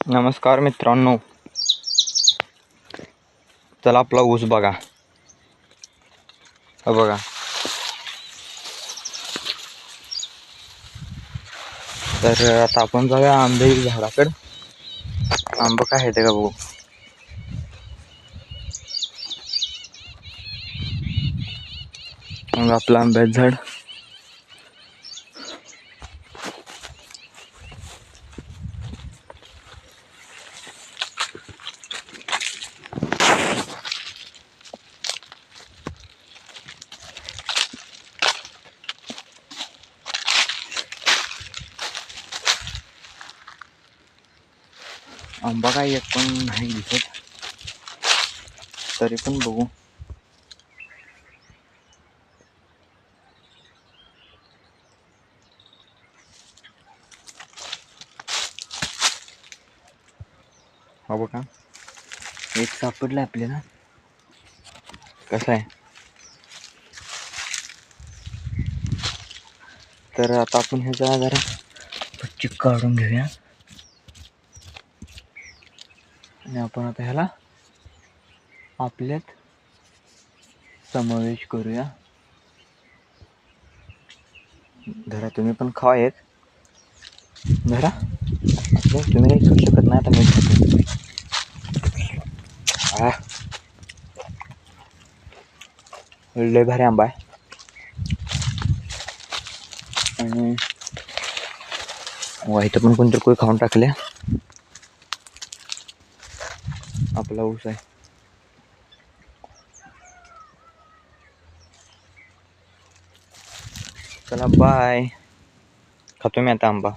नमस्कार मित्रांनो. चला आपला ऊस बघा. बघा. तर आता आपण जाऊया आंबे झाडाकडे. आंब काय आहे ते का बघू? मग आपलं आंब्याचं झाड. आंबा काय एक पण नाही दिसत. तरी पण बघू. हा बघा. एक सापडलं आपल्याला. कसं आहे? तर आता आपण ह्याचा जरा चिक काढून घेऊया. आणि आपण आता ह्याला आपल्यात समावेश करूया. धरा तुम्ही पण खावा एक. धरा. तुम्ही काही खाऊ शकत नाही आता मी लय भारी आंबा आहे. आणि वाईट इथं पण कोणतरी कोणी खाऊन टाकले आपला ऊस आहे चला बाय खातो मी आता आंबा